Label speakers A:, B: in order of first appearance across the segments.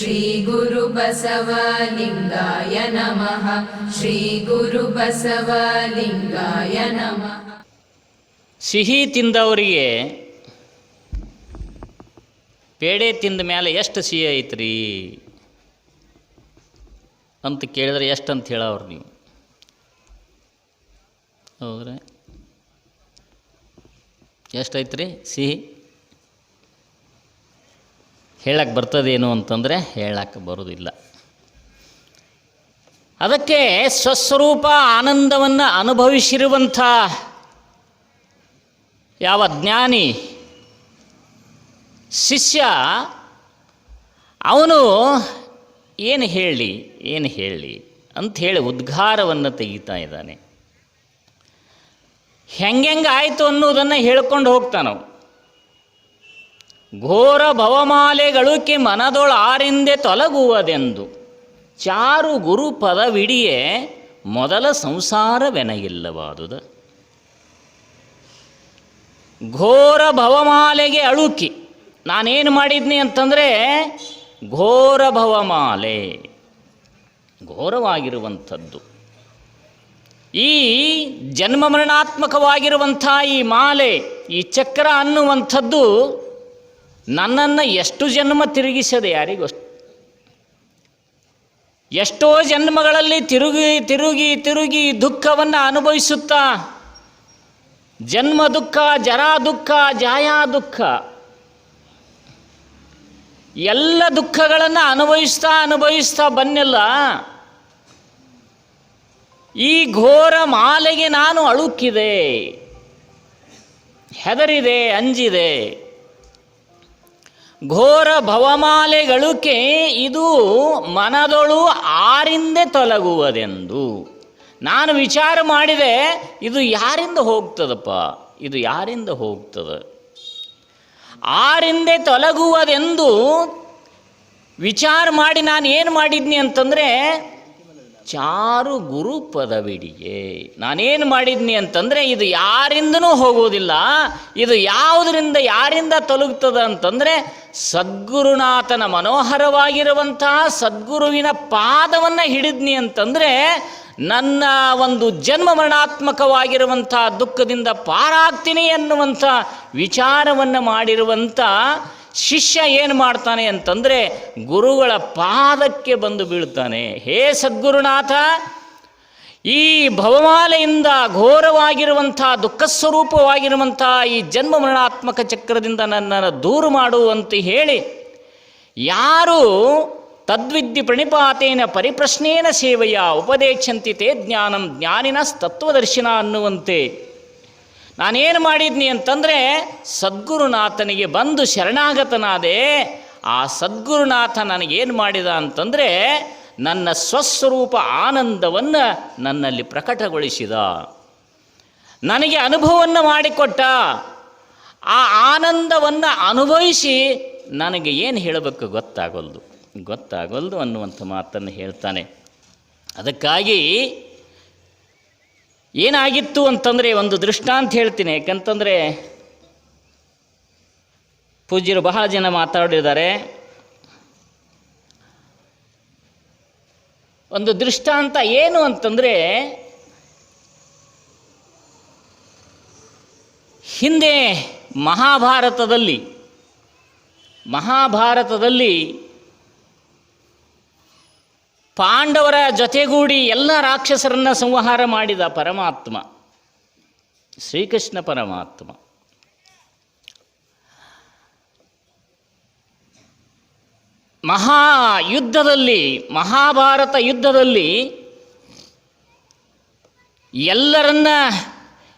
A: श्रीगुरुबसवलिङ्गाय नमः श्रीगुरुबसवलिङ्गाय नमः
B: ಸಿಹಿ ತಿಂದವರಿಗೆ ಪೇಡೆ ತಿಂದ ಮೇಲೆ ಎಷ್ಟು ಸಿಹಿ ಐತ್ರಿ ಅಂತ ಕೇಳಿದ್ರೆ ಎಷ್ಟು ಅಂತ ಹೇಳವ್ರು ನೀವು ಹೌದ್ರಿ ಎಷ್ಟೈತ್ರಿ ಸಿಹಿ ಹೇಳಕ್ಕೆ ಬರ್ತದೇನು ಅಂತಂದರೆ ಹೇಳಕ್ಕೆ ಬರೋದಿಲ್ಲ. ಅದಕ್ಕೆ ಸ್ವಸ್ವರೂಪ ಆನಂದವನ್ನು ಅನುಭವಿಸಿರುವಂಥ ಯಾವ ಜ್ಞಾನಿ, ಶಿಷ್ಯ, ಅವನು ಏನು ಹೇಳಿ ಏನು ಹೇಳಿ ಅಂತ ಹೇಳಿ ಉದ್ಗಾರವನ್ನು ತೆಗಿತಾ ಇದ್ದಾನೆ. ಹೆಂಗೆಂಗೆ ಆಯಿತು ಅನ್ನೋದನ್ನು ಹೇಳ್ಕೊಂಡು ಹೋಗ್ತಾನವು ಘೋರ ಭವಮಾಲೆಗಳು ಮನದೊಳ ಆರಿಂದೆ ತೊಲಗುವುದೆಂದು. ಚಾರು ಗುರು ಪದವಿಡಿಯೇ ಮೊದಲ ಸಂಸಾರವೆನಗಿಲ್ಲವಾದುದ. ಘೋರ ಭವಮಾಲೆಗೆ ಅಳುಕಿ, ನಾನೇನು ಮಾಡಿದ್ನಿ ಅಂತಂದರೆ ಘೋರ ಭವಮಾಲೆ, ಘೋರವಾಗಿರುವಂಥದ್ದು. ಈ ಜನ್ಮ ಮರಣಾತ್ಮಕವಾಗಿರುವಂಥ ಈ ಮಾಲೆ, ಈ ಚಕ್ರ ಅನ್ನುವಂಥದ್ದು ನನ್ನನ್ನು ಎಷ್ಟು ಜನ್ಮ ತಿರುಗಿಸದೆ ಯಾರಿಗೊಷ್ಟು? ಎಷ್ಟೋ ಜನ್ಮಗಳಲ್ಲಿ ತಿರುಗಿ ತಿರುಗಿ ತಿರುಗಿ ದುಃಖವನ್ನು ಅನುಭವಿಸುತ್ತಾ, ಜನ್ಮ ದುಃಖ, ಜರಾ ದುಃಖ, ಜಾಯಾ ದುಃಖ, ಎಲ್ಲ ದುಃಖಗಳನ್ನು ಅನುಭವಿಸ್ತಾ ಅನುಭವಿಸ್ತಾ ಬನ್ನೆಲ್ಲ ಈ ಘೋರ ಮಾಲೆಗೆ ನಾನು ಅಳುಕಿದೆ ಹೆದರಿದೆ, ಅಂಜಿದೆ. ಘೋರ ಭವಮಾಲೆಗಳುಕೆ ಇದು ಮನದೊಳು ಆರಿಂದೆ ತೊಲಗುವುದೆಂದು. ನಾನು ವಿಚಾರ ಮಾಡಿದೆ, ಇದು ಯಾರಿಂದ ಹೋಗ್ತದಪ್ಪ? ಇದು ಯಾರಿಂದ ಹೋಗ್ತದೆ? ಆರಿಂದೆ ತೊಲಗುವುದೆಂದು ವಿಚಾರ ಮಾಡಿ ನಾನು ಏನು ಮಾಡಿದ್ನಿ ಅಂತಂದರೆ ಚಾರು ಗುರು ಪದವಿಡಿಗೆ ನಾನೇನು ಮಾಡಿದ್ನಿ ಅಂತಂದರೆ ಇದು ಯಾರಿಂದನೂ ಹೋಗುವುದಿಲ್ಲ ಇದು ಯಾವುದರಿಂದ ಯಾರಿಂದ ತಲುಗ್ತದ ಅಂತಂದರೆ ಸದ್ಗುರುನಾಥನ ಮನೋಹರವಾಗಿರುವಂತಹ ಸದ್ಗುರುವಿನ ಪಾದವನ್ನು ಹಿಡಿದ್ನಿ ಅಂತಂದರೆ ನನ್ನ ಒಂದು ಜನ್ಮ ಮರಣಾತ್ಮಕವಾಗಿರುವಂಥ ದುಃಖದಿಂದ ಪಾರಾಗ್ತೀನಿ ಅನ್ನುವಂಥ ವಿಚಾರವನ್ನು ಮಾಡಿರುವಂಥ ಶಿಷ್ಯ ಏನು ಮಾಡ್ತಾನೆ ಅಂತಂದರೆ ಗುರುಗಳ ಪಾದಕ್ಕೆ ಬಂದು ಬೀಳ್ತಾನೆ. ಹೇ ಸದ್ಗುರುನಾಥ, ಈ ಭವಮಾಲೆಯಿಂದ ಘೋರವಾಗಿರುವಂಥ ದುಃಖ ಸ್ವರೂಪವಾಗಿರುವಂಥ ಈ ಜನ್ಮ ಮರಣಾತ್ಮಕ ಚಕ್ರದಿಂದ ನನ್ನನ್ನು ದೂರ ಮಾಡುವಂತ ಹೇಳಿ ಯಾರು ತದ್ವಿದ್ಧಿ ಪ್ರಣಿಪಾತೇನ ಪರಿಪ್ರಶ್ನೇನ ಸೇವೆಯ ಉಪದೇಶಂತಿತೇ ಜ್ಞಾನಂ ಜ್ಞಾನಿನ ತತ್ವದರ್ಶನ ಅನ್ನುವಂತೆ ನಾನೇನು ಮಾಡಿದ್ನಿ ಅಂತಂದರೆ ಸದ್ಗುರುನಾಥನಿಗೆ ಬಂದು ಶರಣಾಗತನಾದೆ, ಆ ಸದ್ಗುರುನಾಥ ನನಗೇನು ಮಾಡಿದ ಅಂತಂದರೆ ನನ್ನ ಸ್ವಸ್ವರೂಪ ಆನಂದವನ್ನು ನನ್ನಲ್ಲಿ ಪ್ರಕಟಗೊಳಿಸಿದ. ನನಗೆ ಅನುಭವವನ್ನು ಮಾಡಿಕೊಟ್ಟ. ಆ ಆನಂದವನ್ನು ಅನುಭವಿಸಿ ನನಗೆ ಏನು ಹೇಳಬೇಕು ಗೊತ್ತಾಗಲ್ದು. ಗೊತ್ತಾಗಲ್ದು ಅನ್ನುವಂಥ ಮಾತನ್ನು ಹೇಳ್ತಾನೆ. ಅದಕ್ಕಾಗಿ ಏನಾಗಿತ್ತು ಅಂತಂದರೆ ಒಂದು ದೃಷ್ಟಾಂತ ಹೇಳ್ತೀನಿ. ಯಾಕಂತಂದರೆ ಪೂಜ್ಯರು ಬಹಳ ಜನ ಮಾತಾಡಿದ್ದಾರೆ. ಒಂದು ದೃಷ್ಟಾಂತ ಏನು ಅಂತಂದರೆ ಹಿಂದೆ ಮಹಾಭಾರತದಲ್ಲಿ ಮಹಾಭಾರತದಲ್ಲಿ ಪಾಂಡವರ ಜೊತೆಗೂಡಿ ಎಲ್ಲ ರಾಕ್ಷಸರನ್ನ ಸಂಹಾರ ಮಾಡಿದ ಪರಮಾತ್ಮ, ಶ್ರೀಕೃಷ್ಣ ಪರಮಾತ್ಮ. ಮಹಾ ಯುದ್ಧದಲ್ಲಿ ಮಹಾಭಾರತ ಯುದ್ಧದಲ್ಲಿ ಎಲ್ಲರನ್ನ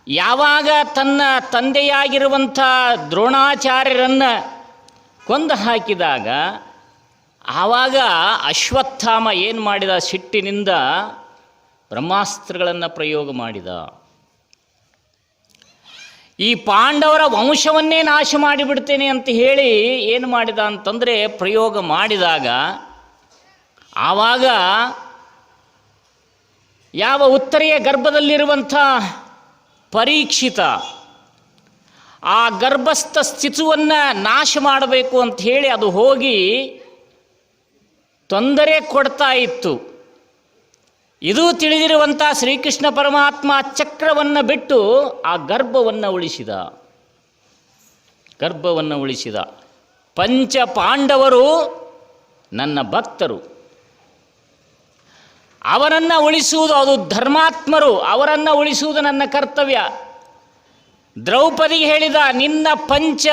B: ಯಾವಾಗ ತನ್ನ ತಂದೆಯಾಗಿರುವಂಥ ದ್ರೋಣಾಚಾರ್ಯರನ್ನು ಕೊಂದು ಹಾಕಿದಾಗ ಆವಾಗ ಅಶ್ವತ್ಥಾಮ ಏನು ಮಾಡಿದ? ಸಿಟ್ಟಿನಿಂದ ಬ್ರಹ್ಮಾಸ್ತ್ರಗಳನ್ನು ಪ್ರಯೋಗ ಮಾಡಿದ. ಈ ಪಾಂಡವರ ವಂಶವನ್ನೇ ನಾಶ ಮಾಡಿಬಿಡ್ತೇನೆ ಅಂತ ಹೇಳಿ ಏನು ಮಾಡಿದ ಅಂತಂದರೆ ಪ್ರಯೋಗ ಮಾಡಿದಾಗ ಆವಾಗ ಯಾವ ಉತ್ತರೆಯ ಗರ್ಭದಲ್ಲಿರುವಂಥ ಪರೀಕ್ಷಿತ ಆ ಗರ್ಭಸ್ಥ ಸ್ಥಿತುವನ್ನು ನಾಶ ಮಾಡಬೇಕು ಅಂತ ಹೇಳಿ ಅದು ಹೋಗಿ ತೊಂದರೆ ಕೊಡ್ತಾ ಇತ್ತು. ಇದು ತಿಳಿದಿರುವಂಥ ಶ್ರೀಕೃಷ್ಣ ಪರಮಾತ್ಮ ಚಕ್ರವನ್ನು ಬಿಟ್ಟು ಆ ಗರ್ಭವನ್ನು ಉಳಿಸಿದ. ಗರ್ಭವನ್ನು ಉಳಿಸಿದ. ಪಂಚ ಪಾಂಡವರು ನನ್ನ ಭಕ್ತರು. ಅವರನ್ನು ಉಳಿಸುವುದು ಅದು ಧರ್ಮಾತ್ಮರು, ಅವರನ್ನು ಉಳಿಸುವುದು ನನ್ನ ಕರ್ತವ್ಯ. ದ್ರೌಪದಿಗೆ ಹೇಳಿದ, ನಿನ್ನ ಪಂಚ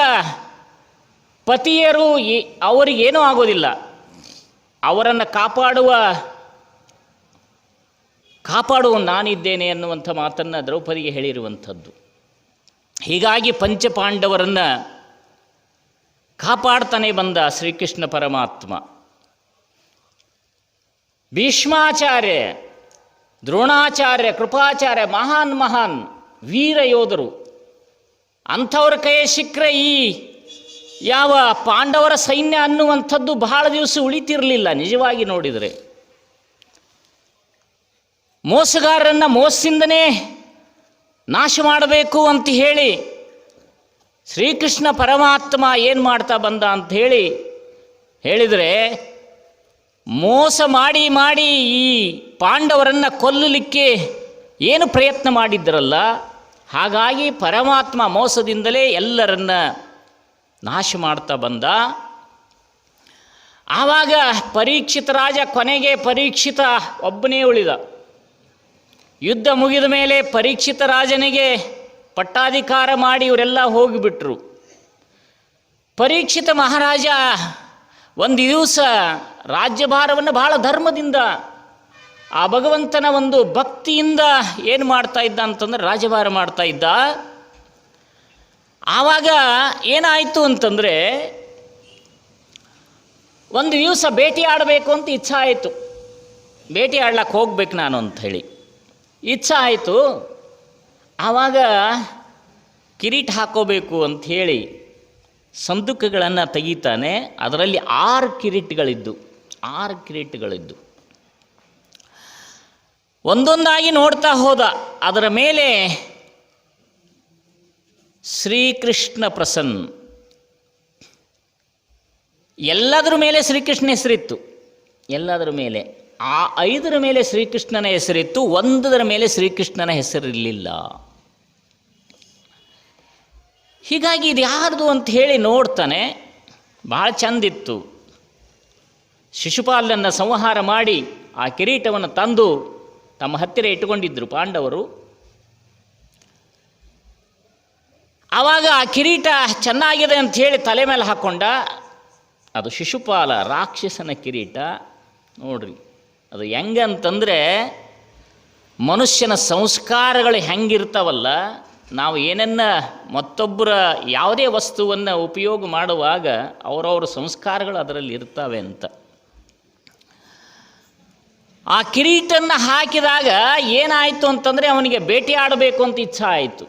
B: ಪತಿಯರು ಅವರಿಗೇನೂ ಆಗೋದಿಲ್ಲ. ಅವರನ್ನು ಕಾಪಾಡುವ ಕಾಪಾಡುವ ನಾನಿದ್ದೇನೆ ಅನ್ನುವಂಥ ಮಾತನ್ನು ದ್ರೌಪದಿಗೆ ಹೇಳಿರುವಂಥದ್ದು. ಹೀಗಾಗಿ ಪಂಚಪಾಂಡವರನ್ನು ಕಾಪಾಡ್ತಾನೆ ಬಂದ ಶ್ರೀಕೃಷ್ಣ ಪರಮಾತ್ಮ. ಭೀಷ್ಮಾಚಾರ್ಯ, ದ್ರೋಣಾಚಾರ್ಯ, ಕೃಪಾಚಾರ್ಯ, ಮಹಾನ್ ಮಹಾನ್ ವೀರ ಯೋಧರು, ಅಂಥವ್ರ ಕೈ ಸಿಕ್ಕರೆ ಈ ಯಾವ ಪಾಂಡವರ ಸೈನ್ಯ ಅನ್ನುವಂಥದ್ದು ಬಹಳ ದಿವಸ ಉಳಿತಿರಲಿಲ್ಲ, ನಿಜವಾಗಿ ನೋಡಿದರೆ. ಮೋಸಗಾರರನ್ನು ಮೋಸದಿಂದನೇ ನಾಶ ಮಾಡಬೇಕು ಅಂತ ಹೇಳಿ ಶ್ರೀಕೃಷ್ಣ ಪರಮಾತ್ಮ ಏನು ಮಾಡ್ತಾ ಬಂದ ಅಂತ ಹೇಳಿ ಹೇಳಿದರೆ, ಮೋಸ ಮಾಡಿ ಮಾಡಿ ಈ ಪಾಂಡವರನ್ನು ಕೊಲ್ಲಲಿಕ್ಕೆ ಏನು ಪ್ರಯತ್ನ ಮಾಡಿದ್ದರಲ್ಲ ಹಾಗಾಗಿ ಪರಮಾತ್ಮ ಮೋಸದಿಂದಲೇ ಎಲ್ಲರನ್ನ ನಾಶ ಮಾಡ್ತಾ ಬಂದ. ಆವಾಗ ಪರೀಕ್ಷಿತ ರಾಜ ಕೊನೆಗೆ ಪರೀಕ್ಷಿತ ಒಬ್ಬನೇ ಉಳಿದ. ಯುದ್ಧ ಮುಗಿದ ಮೇಲೆ ಪರೀಕ್ಷಿತ ರಾಜನಿಗೆ ಪಟ್ಟಾಧಿಕಾರ ಮಾಡಿ ಇವರೆಲ್ಲ ಹೋಗಿಬಿಟ್ರು. ಪರೀಕ್ಷಿತ ಮಹಾರಾಜ ಒಂದು ದಿವಸ ರಾಜ್ಯಭಾರವನ್ನು ಬಹಳ ಧರ್ಮದಿಂದ ಆ ಭಗವಂತನ ಒಂದು ಭಕ್ತಿಯಿಂದ ಏನು ಮಾಡ್ತಾ ಇದ್ದ ಅಂತಂದ್ರೆ ರಾಜ್ಯಭಾರ ಮಾಡ್ತಾ ಇದ್ದ. ಆವಾಗ ಏನಾಯಿತು ಅಂತಂದರೆ ಒಂದು ದಿವಸ ಭೇಟಿ ಆಡಬೇಕು ಅಂತ ಇಚ್ಛೆ ಆಯಿತು. ಭೇಟಿ ಆಡ್ಲಕ್ಕೆ ಹೋಗ್ಬೇಕು ನಾನು ಅಂತ ಹೇಳಿ. ಇಚ್ಛೆ ಆಯಿತು. ಆವಾಗ ಕಿರೀಟ ಹಾಕೋಬೇಕು ಹೇಳಿ ಸಂದುಕಗಳನ್ನು ತೆಗಿತಾನೆ. ಅದರಲ್ಲಿ ಆರು ಕಿರೀಟಗಳಿದ್ದು ಆರು ಕಿರೀಟಗಳಿದ್ದು. ಒಂದೊಂದಾಗಿ ನೋಡ್ತಾ ಹೋದ. ಅದರ ಮೇಲೆ ಶ್ರೀಕೃಷ್ಣ ಪ್ರಸನ್ನ. ಎಲ್ಲದರ ಮೇಲೆ ಶ್ರೀಕೃಷ್ಣ ಹೆಸರಿತ್ತು. ಎಲ್ಲದರ ಮೇಲೆ. ಆ ಐದರ ಮೇಲೆ ಶ್ರೀಕೃಷ್ಣನ ಹೆಸರಿತ್ತು, ಒಂದರ ಮೇಲೆ ಶ್ರೀಕೃಷ್ಣನ ಹೆಸರಿರಲಿಲ್ಲ. ಹೀಗಾಗಿ ಇದು ಯಾರ್ದು ಅಂತ ಹೇಳಿ ನೋಡ್ತಾನೆ ಭಾಳ ಚಂದಿತ್ತು. ಶಿಶುಪಾಲನ್ನು ಸಂಹಾರ ಮಾಡಿ ಆ ಕಿರೀಟವನ್ನು ತಂದು ತಮ್ಮ ಹತ್ತಿರ ಇಟ್ಟುಕೊಂಡಿದ್ದರು ಪಾಂಡವರು. ಆವಾಗ ಆ ಕಿರೀಟ ಚೆನ್ನಾಗಿದೆ ಅಂತ ಹೇಳಿ ತಲೆ ಮೇಲೆ ಹಾಕ್ಕೊಂಡ ಅದು ಶಿಶುಪಾಲ ರಾಕ್ಷಸನ ಕಿರೀಟ, ನೋಡ್ರಿ, ಅದು ಹೆಂಗಂತಂದರೆ ಮನುಷ್ಯನ ಸಂಸ್ಕಾರಗಳು ಹೆಂಗಿರ್ತಾವಲ್ಲ, ನಾವು ಏನನ್ನ ಮತ್ತೊಬ್ಬರ ಯಾವುದೇ ವಸ್ತುವನ್ನು ಉಪಯೋಗ ಮಾಡುವಾಗ ಅವರವ್ರ ಸಂಸ್ಕಾರಗಳು ಅದರಲ್ಲಿ ಇರ್ತವೆ ಅಂತ. ಆ ಕಿರೀಟನ್ನು ಹಾಕಿದಾಗ ಏನಾಯಿತು ಅಂತಂದರೆ ಅವನಿಗೆ ಭೇಟಿ ಆಡಬೇಕು ಅಂತ ಇಚ್ಛೆ ಆಯಿತು.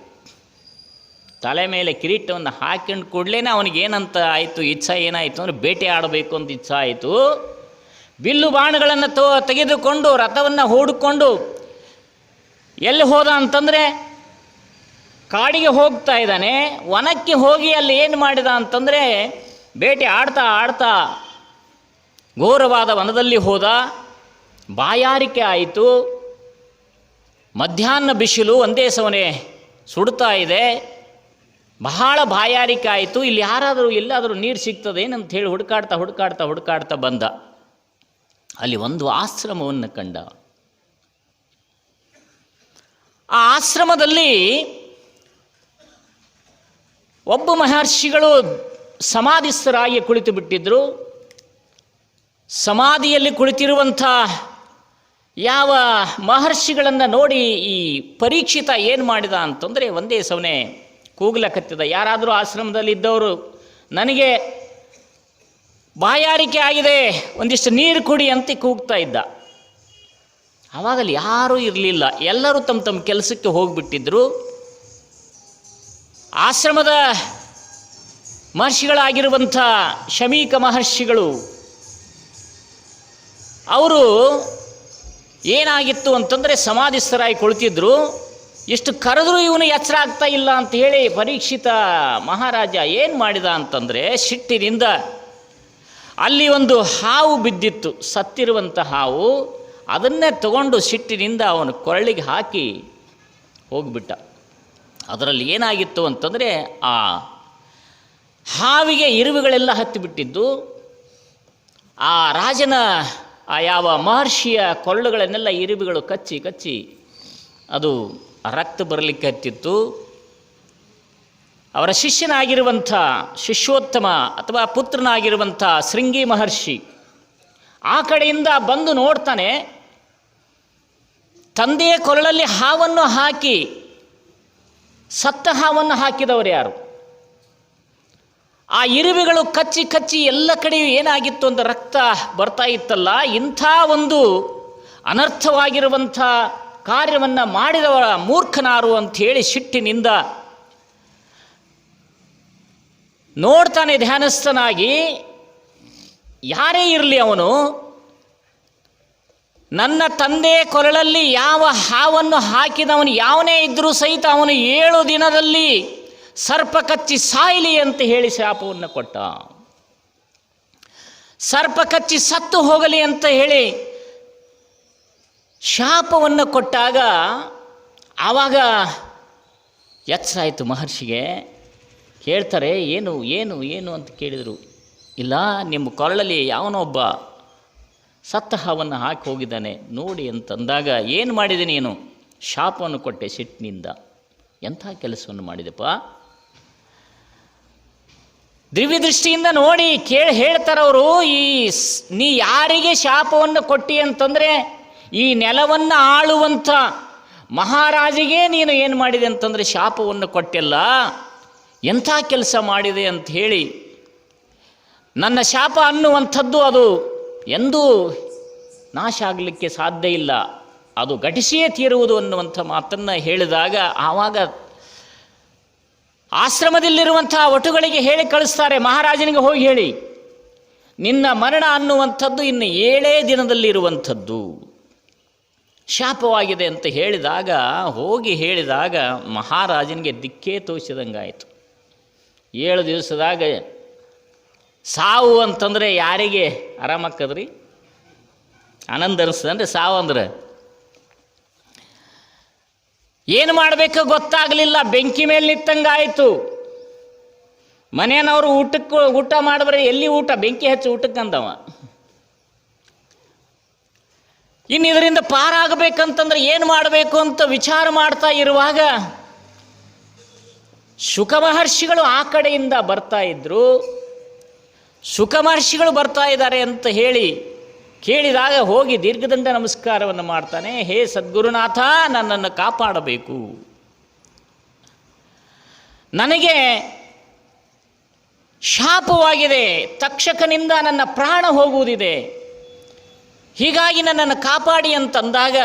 B: ತಲೆ ಮೇಲೆ ಕಿರೀಟವನ್ನು ಹಾಕೊಂಡು ಕೂಡಲೇ ಅವನಿಗೇನಂತ ಆಯಿತು, ಇಚ್ಛಾ ಏನಾಯಿತು ಅಂದರೆ ಬೇಟೆ ಆಡಬೇಕು ಅಂತ ಇಚ್ಛಾ ಆಯಿತು. ಬಿಲ್ಲು ಬಾಣಗಳನ್ನು ತೋ, ತೆಗೆದುಕೊಂಡು ರಥವನ್ನು ಹೂಡಿಕೊಂಡು ಎಲ್ಲಿ ಹೋದ ಅಂತಂದರೆ ಕಾಡಿಗೆ ಹೋಗ್ತಾ ಇದ್ದಾನೆ. ವನಕ್ಕೆ ಹೋಗಿ ಅಲ್ಲಿ ಏನು ಮಾಡಿದ ಅಂತಂದರೆ ಬೇಟೆ ಆಡ್ತಾ ಆಡ್ತಾ ಘೋರವಾದ ವನದಲ್ಲಿ ಹೋದ. ಬಾಯಾರಿಕೆ ಆಯಿತು. ಮಧ್ಯಾಹ್ನ ಬಿಸಿಲು ಒಂದೇ ಸವನೆ ಸುಡ್ತಾ ಇದೆ. ಬಹಳ ಬಾಯಾರಿಕೆ ಆಯಿತು. ಇಲ್ಲಿ ಯಾರಾದರೂ ಎಲ್ಲಾದರೂ ನೀರು ಸಿಗ್ತದೇನಂತ ಹೇಳಿ ಹುಡುಕಾಡ್ತಾ ಹುಡುಕಾಡ್ತಾ ಹುಡುಕಾಡ್ತಾ ಬಂದ. ಅಲ್ಲಿ ಒಂದು ಆಶ್ರಮವನ್ನು ಕಂಡ. ಆ ಆಶ್ರಮದಲ್ಲಿ ಒಬ್ಬ ಮಹರ್ಷಿಗಳು ಸಮಾಧಿಸ್ಥರಾಗಿ ಕುಳಿತು ಬಿಟ್ಟಿದ್ದರು ಸಮಾಧಿಯಲ್ಲಿ ಕುಳಿತಿರುವಂಥ ಯಾವ ಮಹರ್ಷಿಗಳನ್ನು ನೋಡಿ ಈ ಪರೀಕ್ಷಿತ ಏನು ಮಾಡಿದ ಅಂತಂದರೆ, ಒಂದೇ ಸವನೆ ಕೂಗ್ಲಕತ್ತಿದ. ಯಾರಾದರೂ ಆಶ್ರಮದಲ್ಲಿ ಇದ್ದವರು, ನನಗೆ ಬಾಯಾರಿಕೆ ಆಗಿದೆ, ಒಂದಿಷ್ಟು ನೀರು ಕುಡಿ ಅಂತ ಕೂಗ್ತಾ ಇದ್ದ. ಆವಾಗಲ್ಲಿ ಯಾರೂ ಇರಲಿಲ್ಲ. ಎಲ್ಲರೂ ತಮ್ಮ ತಮ್ಮ ಕೆಲಸಕ್ಕೆ ಹೋಗಿಬಿಟ್ಟಿದ್ರು. ಆಶ್ರಮದ ಮಹರ್ಷಿಗಳಾಗಿರುವಂಥ ಶಮೀಕ ಮಹರ್ಷಿಗಳು, ಅವರು ಏನಾಗಿತ್ತು ಅಂತಂದರೆ ಸಮಾಧಿಸ್ಥರಾಗಿ ಕುಳಿತಿದ್ರು. ಎಷ್ಟು ಕರೆದರೂ ಇವನು ಎಚ್ಚರ ಆಗ್ತಾ ಇಲ್ಲ ಅಂತ ಹೇಳಿ ಪರೀಕ್ಷಿತ ಮಹಾರಾಜ ಏನು ಮಾಡಿದ ಅಂತಂದರೆ ಸಿಟ್ಟಿನಿಂದ ಅಲ್ಲಿ ಒಂದು ಹಾವು ಬಿದ್ದಿತ್ತು ಸತ್ತಿರುವಂಥ ಹಾವು, ಅದನ್ನೇ ತಗೊಂಡು ಸಿಟ್ಟಿನಿಂದ ಅವನು ಕೊರಳಿಗೆ ಹಾಕಿ ಹೋಗ್ಬಿಟ್ಟ. ಅದರಲ್ಲಿ ಏನಾಗಿತ್ತು ಅಂತಂದರೆ ಆ ಹಾವಿಗೆ ಇರುವೆಗಳೆಲ್ಲ ಹತ್ತಿಬಿಟ್ಟಿದ್ದು. ಆ ರಾಜನ, ಆ ಯಾವ ಮಹರ್ಷಿಯ ಕೊರಳುಗಳನ್ನೆಲ್ಲ ಇರುವೆಗಳು ಕಚ್ಚಿ ಕಚ್ಚಿ ಅದು ರಕ್ತ ಬರಲಿಕ್ಕೆ ಹತ್ತಿತ್ತು. ಅವರ ಶಿಷ್ಯನಾಗಿರುವಂಥ ಶಿಷ್ಯೋತ್ತಮ ಅಥವಾ ಪುತ್ರನಾಗಿರುವಂಥ ಶೃಂಗಿ ಮಹರ್ಷಿ ಆ ಕಡೆಯಿಂದ ಬಂದು ನೋಡ್ತಾನೆ. ತಂದೆಯ ಕೊರಳಲ್ಲಿ ಹಾವನ್ನು ಹಾಕಿ, ಸತ್ತ ಹಾವನ್ನು ಹಾಕಿದವರು ಯಾರು? ಆ ಇರುವೆಗಳು ಕಚ್ಚಿ ಕಚ್ಚಿ ಎಲ್ಲ ಕಡೆಯೂ ಏನಾಗಿತ್ತು ಅಂತ ರಕ್ತ ಬರ್ತಾ ಇತ್ತಲ್ಲ. ಇಂಥ ಒಂದು ಅನರ್ಥವಾಗಿರುವಂಥ ಕಾರ್ಯವನ್ನು ಮಾಡಿದವರ ಮೂರ್ಖನಾರು ಅಂಥೇಳಿ ಸಿಟ್ಟಿನಿಂದ ನೋಡ್ತಾನೆ ಧ್ಯಾನಸ್ಥನಾಗಿ, ಯಾರೇ ಇರಲಿ ಅವನು, ನನ್ನ ತಂದೆ ಕೊರಳಲ್ಲಿ ಯಾವ ಹಾವನ್ನು ಹಾಕಿದವನು, ಯಾವನೇ ಇದ್ದರೂ ಸಹಿತ ಅವನು ಏಳು ದಿನದಲ್ಲಿ ಸರ್ಪ ಕಚ್ಚಿ ಸಾಯಲಿ ಅಂತ ಹೇಳಿ ಶಾಪವನ್ನು ಕೊಟ್ಟ. ಸರ್ಪ ಕಚ್ಚಿ ಸತ್ತು ಹೋಗಲಿ ಅಂತ ಹೇಳಿ ಶಾಪವನ್ನು ಕೊಟ್ಟಾಗ ಆವಾಗ ಎಚ್ಚರಾಯಿತು ಮಹರ್ಷಿಗೆ. ಹೇಳ್ತಾರೆ, ಏನು ಏನು ಏನು ಅಂತ ಕೇಳಿದರು. ಇಲ್ಲ, ನಿಮ್ಮ ಕೊರಳಲ್ಲಿ ಯಾವನೊಬ್ಬ ಸತ್ತ ಹಾವನ್ನು ಹಾಕಿ ಹೋಗಿದ್ದಾನೆ. ನೋಡಿ ಅಂತಂದಾಗ, ಏನು ಮಾಡಿದೆ ನೀನು? ಶಾಪವನ್ನು ಕೊಟ್ಟೆ ಸಿಟ್ಟಿನಿಂದ. ಎಂಥ ಕೆಲಸವನ್ನು ಮಾಡಿದೆಪ್ಪ? ದಿವ್ಯ ದೃಷ್ಟಿಯಿಂದ ನೋಡಿ ಕೇಳಿ ಹೇಳ್ತಾರವರು, ಈ ನೀ ಯಾರಿಗೆ ಶಾಪವನ್ನು ಕೊಟ್ಟಿ ಅಂತಂದರೆ ಈ ನೆಲವನ್ನು ಆಳುವಂಥ ಮಹಾರಾಜಿಗೆ ನೀನು ಏನು ಮಾಡಿದೆ ಅಂತಂದರೆ ಶಾಪವನ್ನು ಕೊಟ್ಟಿಲ್ಲ, ಎಂಥ ಕೆಲಸ ಮಾಡಿದೆ ಅಂತ ಹೇಳಿ ನನ್ನ ಶಾಪ ಅನ್ನುವಂಥದ್ದು ಅದು ಎಂದೂ ನಾಶ ಆಗಲಿಕ್ಕೆ ಸಾಧ್ಯ ಇಲ್ಲ. ಅದು ಘಟಿಸಿಯೇ ತೀರುವುದು ಅನ್ನುವಂಥ ಮಾತನ್ನು ಹೇಳಿದಾಗ ಆವಾಗ ಆಶ್ರಮದಲ್ಲಿರುವಂಥ ಒಟುಗಳಿಗೆ ಹೇಳಿ ಕಳಿಸ್ತಾರೆ, ಮಹಾರಾಜನಿಗೆ ಹೋಗಿ ಹೇಳಿ, ನಿನ್ನ ಮರಣ ಅನ್ನುವಂಥದ್ದು ಇನ್ನು ಏಳೇ ದಿನದಲ್ಲಿರುವಂಥದ್ದು. ಶಾಪವಾಗಿದೆ ಅಂತ ಹೇಳಿದಾಗ, ಹೋಗಿ ಹೇಳಿದಾಗ ಮಹಾರಾಜನಿಗೆ ದಿಕ್ಕೇ ತೋಚಿದಂಗಾಯಿತು ಏಳು ದಿವಸದಾಗ ಸಾವು ಅಂತಂದರೆ ಯಾರಿಗೆ? ಆರಾಮಕ್ಕದ್ರಿ ಆನಂದ ಅನಿಸ್ತದಂದ್ರೆ ಸಾವು ಅಂದ್ರೆ. ಏನು ಮಾಡಬೇಕು ಗೊತ್ತಾಗಲಿಲ್ಲ, ಬೆಂಕಿ ಮೇಲೆ ನಿತ್ತಂಗಾಯಿತು ಮನೆಯನವರು ಊಟಕ್ಕೆ, ಊಟ ಮಾಡಿದ್ರೆ ಎಲ್ಲಿ ಊಟ? ಬೆಂಕಿ ಹಚ್ಚಿ ಊಟಕ್ಕಂದವ ಇನ್ನು ಇದರಿಂದ ಪಾರಾಗಬೇಕಂತಂದ್ರೆ ಏನು ಮಾಡಬೇಕು ಅಂತ ವಿಚಾರ ಮಾಡ್ತಾ ಇರುವಾಗ ಶುಕ ಮಹರ್ಷಿಗಳು ಆ ಕಡೆಯಿಂದ ಬರ್ತಾ ಇದ್ರು. ಶುಕ ಮಹರ್ಷಿಗಳು ಬರ್ತಾ ಇದ್ದಾರೆ ಅಂತ ಹೇಳಿ ಕೇಳಿದಾಗ ಹೋಗಿ ದೀರ್ಘದಂಡ ನಮಸ್ಕಾರವನ್ನು ಮಾಡ್ತಾನೆ, ಹೇ ಸದ್ಗುರುನಾಥ, ನನ್ನನ್ನು ಕಾಪಾಡಬೇಕು. ನನಗೆ ಶಾಪವಾಗಿದೆ, ತಕ್ಷಕನಿಂದ ನನ್ನ ಪ್ರಾಣ ಹೋಗುವುದಿದೆ. ಹೀಗಾಗಿ ನನ್ನನ್ನು ಕಾಪಾಡಿ ಅಂತಂದಾಗ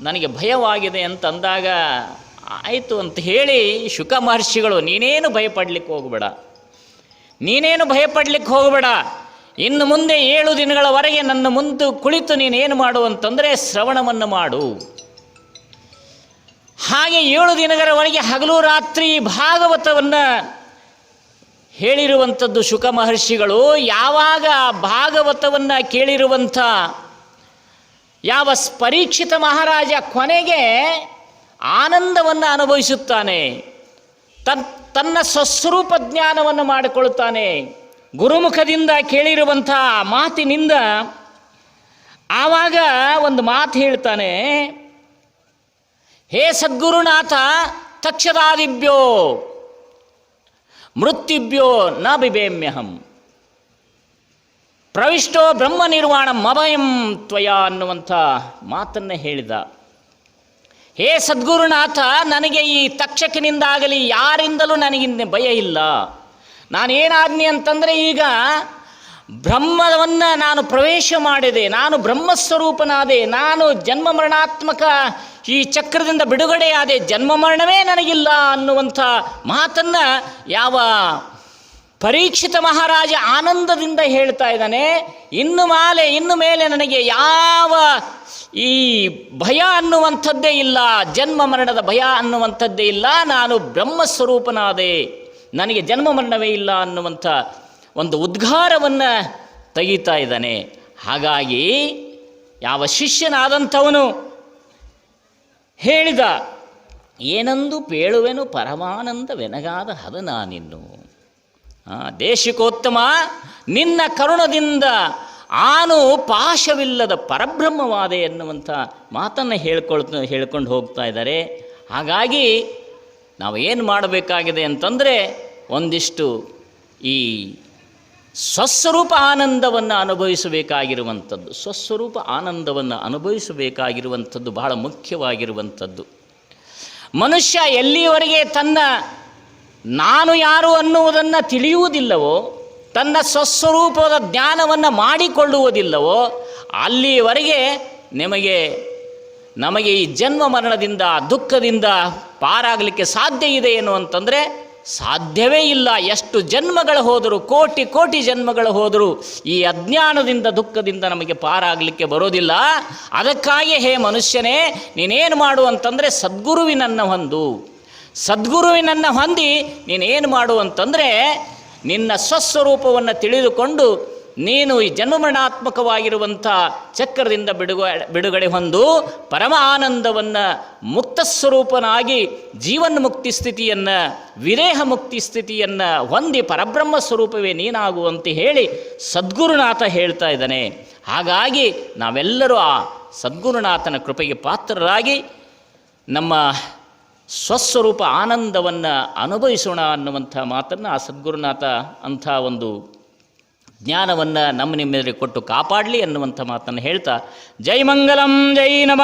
B: ನನಗೆ ಭಯವಾಗಿದೆ ಅಂತಂದಾಗ ಆಯಿತು ಅಂತ ಹೇಳಿ ಶುಕ ಮಹರ್ಷಿಗಳು, ನೀನೇನು ಭಯಪಡ್ಲಿಕ್ಕೆ ಹೋಗಬೇಡ. ನೀನೇನು ಭಯಪಡ್ಲಿಕ್ಕೆ ಹೋಗಬೇಡ. ಇನ್ನು ಮುಂದೆ ಏಳು ದಿನಗಳವರೆಗೆ ನನ್ನ ಮುಂದೆ ಕುಳಿತು ನೀನೇನು ಮಾಡು ಅಂತಂದರೆ ಶ್ರವಣವನ್ನು ಮಾಡು. ಹಾಗೆ ಏಳು ದಿನಗಳವರೆಗೆ ಹಗಲು ರಾತ್ರಿ ಭಾಗವತವನ್ನು ಹೇಳಿರುವಂಥದ್ದು ಶುಕ ಮಹರ್ಷಿಗಳು, ಯಾವಾಗ ಭಾಗವತವನ್ನು ಕೇಳಿರುವಂಥ ಯಾವ ಸ್ಪರೀಕ್ಷಿತ ಮಹಾರಾಜ ಕೊನೆಗೆ ಆನಂದವನ್ನು ಅನುಭವಿಸುತ್ತಾನೆ, ತನ್, ತನ್ನ ಸ್ವಸ್ವರೂಪ ಜ್ಞಾನವನ್ನು ಮಾಡಿಕೊಳ್ಳುತ್ತಾನೆ ಗುರುಮುಖದಿಂದ ಕೇಳಿರುವಂಥ ಮಾತಿನಿಂದ ಆವಾಗ ಒಂದು ಮಾತು ಹೇಳ್ತಾನೆ, ಹೇ ಸದ್ಗುರುನಾಥ, ತಕ್ಷದಾದಿಭ್ಯೋ ಮೃತ್ಯುಭ್ಯೋ ನ ಬಿಬೇಮ್ಯಹಂ ಪ್ರವಿಷ್ಟೋ ಬ್ರಹ್ಮ ನಿರ್ವಾಣ ಮಭಯಂ ತ್ವಯ ಅನ್ನುವಂಥ ಮಾತನ್ನು ಹೇಳಿದ. ಹೇ ಸದ್ಗುರುನಾಥ, ನನಗೆ ಈ ತಕ್ಷಕನಿಂದಾಗಲಿ ಯಾರಿಂದಲೂ ನನಗಿಂದ ಭಯ ಇಲ್ಲ. ನಾನೇನಾದ್ನಿ ಅಂತಂದರೆ ಈಗ ಬ್ರಹ್ಮವನ್ನು ನಾನು ಪ್ರವೇಶ ಮಾಡಿದೆ, ನಾನು ಬ್ರಹ್ಮಸ್ವರೂಪನಾದೆ, ನಾನು ಜನ್ಮ ಮರಣಾತ್ಮಕ, ಈ ಚಕ್ರದಿಂದ ಬಿಡುಗಡೆಯಾದೆ, ಜನ್ಮ ಮರಣವೇ ನನಗಿಲ್ಲ ಅನ್ನುವಂಥ ಮಾತನ್ನು ಯಾವ ಪರೀಕ್ಷಿತ ಮಹಾರಾಜ ಆನಂದದಿಂದ ಹೇಳ್ತಾ ಇದ್ದಾನೆ, ಇನ್ನು ಮಾಲೆ, ಇನ್ನು ಮೇಲೆ ನನಗೆ ಯಾವ ಈ ಭಯ ಅನ್ನುವಂಥದ್ದೇ ಇಲ್ಲ, ಜನ್ಮ ಮರಣದ ಭಯ ಅನ್ನುವಂಥದ್ದೇ ಇಲ್ಲ, ನಾನು ಬ್ರಹ್ಮಸ್ವರೂಪನಾದೆ, ನನಗೆ ಜನ್ಮ ಮರಣವೇ ಇಲ್ಲ ಅನ್ನುವಂಥ ಒಂದು ಉದ್ಗಾರವನ್ನು ತೆಗಿತಾ ಇದ್ದಾನೆ. ಹಾಗಾಗಿ ಯಾವ ಶಿಷ್ಯನಾದಂಥವನು ಹೇಳಿದ, ಏನಂದು ಪೇಳುವೆನು ಪರಮಾನಂದವೆನಗಾದ ಹದ ನಾನಿನ್ನು ದೇಶಿಕೋತ್ತಮ, ನಿನ್ನ ಕರುಣದಿಂದ ಆನು ಪಾಶವಿಲ್ಲದ ಪರಬ್ರಹ್ಮವಾದೆ ಎನ್ನುವಂಥ ಮಾತನ್ನು ಹೇಳ್ಕೊಳ್ತ, ಹೇಳ್ಕೊಂಡು ಹೋಗ್ತಾ ಇದ್ದಾರೆ. ಹಾಗಾಗಿ ನಾವು ಏನು ಮಾಡಬೇಕಾಗಿದೆ ಅಂತಂದರೆ ಒಂದಿಷ್ಟು ಈ ಸ್ವಸ್ವರೂಪ ಆನಂದವನ್ನು ಅನುಭವಿಸಬೇಕಾಗಿರುವಂಥದ್ದು. ಸ್ವಸ್ವರೂಪ ಆನಂದವನ್ನು ಅನುಭವಿಸಬೇಕಾಗಿರುವಂಥದ್ದು ಬಹಳ ಮುಖ್ಯವಾಗಿರುವಂಥದ್ದು. ಮನುಷ್ಯ ಎಲ್ಲಿಯವರೆಗೆ ತನ್ನ ನಾನು ಯಾರು ಅನ್ನುವುದನ್ನು ತಿಳಿಯುವುದಿಲ್ಲವೋ, ತನ್ನ ಸ್ವಸ್ವರೂಪದ ಜ್ಞಾನವನ್ನು ಮಾಡಿಕೊಳ್ಳುವುದಿಲ್ಲವೋ, ಅಲ್ಲಿಯವರೆಗೆ ನಿಮಗೆ, ನಮಗೆ ಈ ಜನ್ಮ ಮರಣದಿಂದ, ದುಃಖದಿಂದ ಪಾರಾಗಲಿಕ್ಕೆ ಸಾಧ್ಯ ಇದೆ ಏನು ಅಂತಂದರೆ ಸಾಧ್ಯವೇ ಇಲ್ಲ. ಎಷ್ಟು ಜನ್ಮಗಳು ಹೋದರೂ, ಕೋಟಿ ಕೋಟಿ ಜನ್ಮಗಳು ಹೋದರೂ, ಈ ಅಜ್ಞಾನದಿಂದ, ದುಃಖದಿಂದ ನಮಗೆ ಪಾರಾಗಲಿಕ್ಕೆ ಬರೋದಿಲ್ಲ. ಅದಕ್ಕಾಗಿ ಹೇ ಮನುಷ್ಯನೇ, ನೀನೇನು ಮಾಡು ಅಂತಂದರೆ ಸದ್ಗುರುವಿನನ್ನು ಹೊಂದು. ಸದ್ಗುರುವಿನನ್ನು ಹೊಂದಿ ನೀನೇನು ಮಾಡು ಅಂತಂದರೆ ನಿನ್ನ ಸ್ವಸ್ವರೂಪವನ್ನು ತಿಳಿದುಕೊಂಡು ನೀನು ಈ ಜನ್ಮಮರಣಾತ್ಮಕವಾಗಿರುವಂಥ ಚಕ್ರದಿಂದ ಬಿಡುಗಡೆ ಬಿಡುಗಡೆ ಹೊಂದು ಪರಮ ಆನಂದವನ್ನು ಮುಕ್ತ ಸ್ವರೂಪನಾಗಿ ಜೀವನ್ ಮುಕ್ತಿ ಸ್ಥಿತಿಯನ್ನು ವಿರೇಹ ಮುಕ್ತಿ ಸ್ಥಿತಿಯನ್ನು ಹೊಂದಿ ಪರಬ್ರಹ್ಮ ಸ್ವರೂಪವೇ ನೀನಾಗುವಂತೆ ಹೇಳಿ ಸದ್ಗುರುನಾಥ ಹೇಳ್ತಾ ಇದ್ದಾನೆ. ಹಾಗಾಗಿ ನಾವೆಲ್ಲರೂ ಆ ಸದ್ಗುರುನಾಥನ ಕೃಪೆಗೆ ಪಾತ್ರರಾಗಿ ನಮ್ಮ ಸ್ವಸ್ವರೂಪ ಆನಂದವನ್ನು ಅನುಭವಿಸೋಣ ಅನ್ನುವಂಥ ಮಾತನ್ನು ಆ ಸದ್ಗುರುನಾಥ ಅಂಥ ಒಂದು ಜ್ಞಾನವನ್ನು ನಮ್ಮ ನಿಮ್ಮೆದುರಿಗೆ ಕೊಟ್ಟು ಕಾಪಾಡಲಿ ಅನ್ನುವಂಥ ಮಾತನ್ನು ಹೇಳ್ತಾ ಜೈ ಮಂಗಲಂ ಜೈ ನಮ.